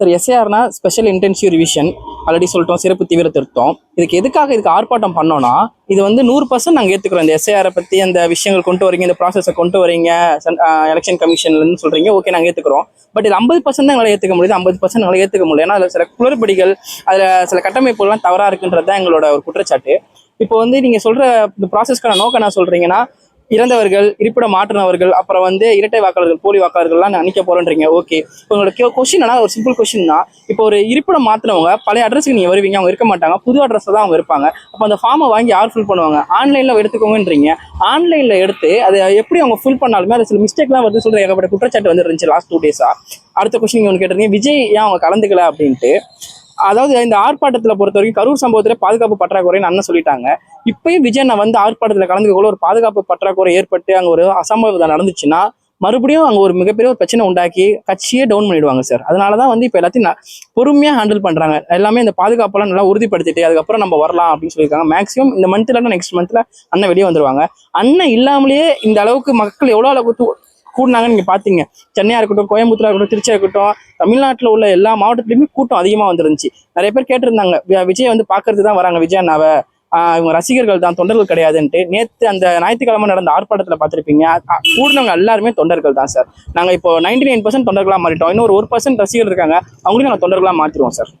Sir எஸ்ஏஆர்னா special intensive revision already சொல்லிட்டோம் சிறப்பு தீவிர திருத்தம். இதுக்கு எதுக்காக இதுக்கு ஆர்ப்பாட்டம் பண்ணோம்னா இது வந்து நூறு பர்சன்ட் நாங்கள் ஏற்றுக்கிறோம் இந்த எஸ்ஏஆரை பற்றி அந்த விஷயங்கள் கொண்டு வரீங்க இந்த ப்ராசஸை கொண்டு வரீங்க எலெக்ஷன் கமிஷன்லன்னு சொல்கிறீங்க ஓகே நாங்கள் ஏற்றுக்கிறோம் பட் இது ஐம்பது பர்சன்ட் தான் எங்களால் ஏற்றுக்க முடியுது. ஐம்பது பர்சன்ட் எங்களால் ஏற்றுக்க முடியல. ஏன்னா அதில் சில குளறுபடிகள் அதில் சில கட்டமைப்புகள்லாம் தவறாக இருக்குன்றது தான் எங்களோட ஒரு குற்றச்சாட்டு. இப்போ வந்து நீங்கள் சொல்கிற இந்த ப்ராசஸ்க்கான நோக்கம் என்ன சொல்கிறீங்கன்னா இறந்தவர்கள் இருப்பிடம் மாற்றினவர்கள் அப்புறம் வந்து இரட்டை வாக்காளர்கள் போலி வாக்காளர்கள்லாம் நான் நினைக்க போறேன்றீங்க. ஓகே உங்களோட கொஸ்டின் ஒரு சிம்பிள் கொஸ்டின் தான். இப்போ ஒரு இருப்பிடம் மாற்றினவங்க பழைய அட்ரஸுக்கு நீங்கள் வருவீங்க அவங்க இருக்க மாட்டாங்க புது அட்ரஸில் தான் அவங்க இருப்பாங்க. அப்போ அந்த ஃபார்மை வாங்கி யார் ஃபில் பண்ணுவாங்க? ஆன்லைனில் எடுத்துக்கோங்கன்றீங்க. ஆன்லைனில் எடுத்து அதை எப்படி அவங்க ஃபில் பண்ணாலுமே அது சில மிஸ்டேக்லாம் வருது சொல்கிற ஏகப்பட்ட குற்றச்சாட்டு வந்து இருந்துச்சு லாஸ்ட் டூ டேஸாக அடுத்த கொஸ்டின் ஒன்று கேட்டிருந்தீங்க விஜய் ஏன் அவங்க கலந்துக்கல அப்படின்ட்டு. அதாவது இந்த ஆர்ப்பாட்டத்தில் பொறுத்த வரைக்கும் கரூர் சம்பவத்தில் பாதுகாப்பு பற்றாக்குறைன்னு அண்ணன் சொல்லிட்டாங்க. இப்பயும் விஜய் நான் வந்து ஆர்ப்பாட்டத்தில் கலந்துக்கக்குள்ள ஒரு பாதுகாப்பு பற்றாக்குறை ஏற்பட்டு அங்கே ஒரு அசம்பவம் நடந்துச்சுன்னா மறுபடியும் அங்கே ஒரு மிகப்பெரிய ஒரு பிரச்சனை உண்டாக்கி கட்சியே டவுன் பண்ணிடுவாங்க சார் அதனால தான் வந்து இப்போ எல்லாத்தையும் பொறுமையாக ஹேண்டில் பண்றாங்க. எல்லாமே இந்த பாதுகாப்பெல்லாம் நல்லா உறுதிப்படுத்திட்டு அதுக்கப்புறம் நம்ம வரலாம் அப்படின்னு சொல்லியிருக்காங்க. மேக்ஸிமம் இந்த மந்த்ல நெக்ஸ்ட் மந்த்தில் அண்ணன் வெளியே வந்துருவாங்க. அண்ணன் இல்லாமலேயே இந்த அளவுக்கு மக்கள் எவ்வளோ அளவுக்கு கூடினாங்கன்னு நீங்க பாத்தீங்க. சென்னையா இருக்கட்டும் கோயம்புத்தூரா இருக்கட்டும் திருச்சியா இருக்கட்டும் தமிழ்நாட்டில் உள்ள எல்லா மாவட்டத்துலயுமே கூட்டம் அதிகமா வந்துருந்துச்சு. நிறைய பேர் கேட்டிருந்தாங்க விஜய் வந்து பாக்குறதுக்கு தான் வராங்க விஜய் அண்ணாவை. இவங்க ரசிகர்கள் தான் தொண்டர்கள் கிடையாதுன்ட்டு. நேத்து அந்த ஞாயிற்றுக்கிழமை நடந்த ஆர்ப்பாட்டத்தில் பார்த்திருப்பீங்க. கூடினவங்க எல்லாருமே தொண்டர்கள் தான் சார். நாங்கள் இப்போ நைன்டி நைன் பர்சன்ட் தொண்டர்களாக மாறிட்டோம். இன்னும் ஒரு ஒரு பர்சன்ட் ரசிகர்கள் இருக்காங்க அவங்களையும் நாங்கள் தொண்டர்களாக மாற்றிடுவோம் சார்.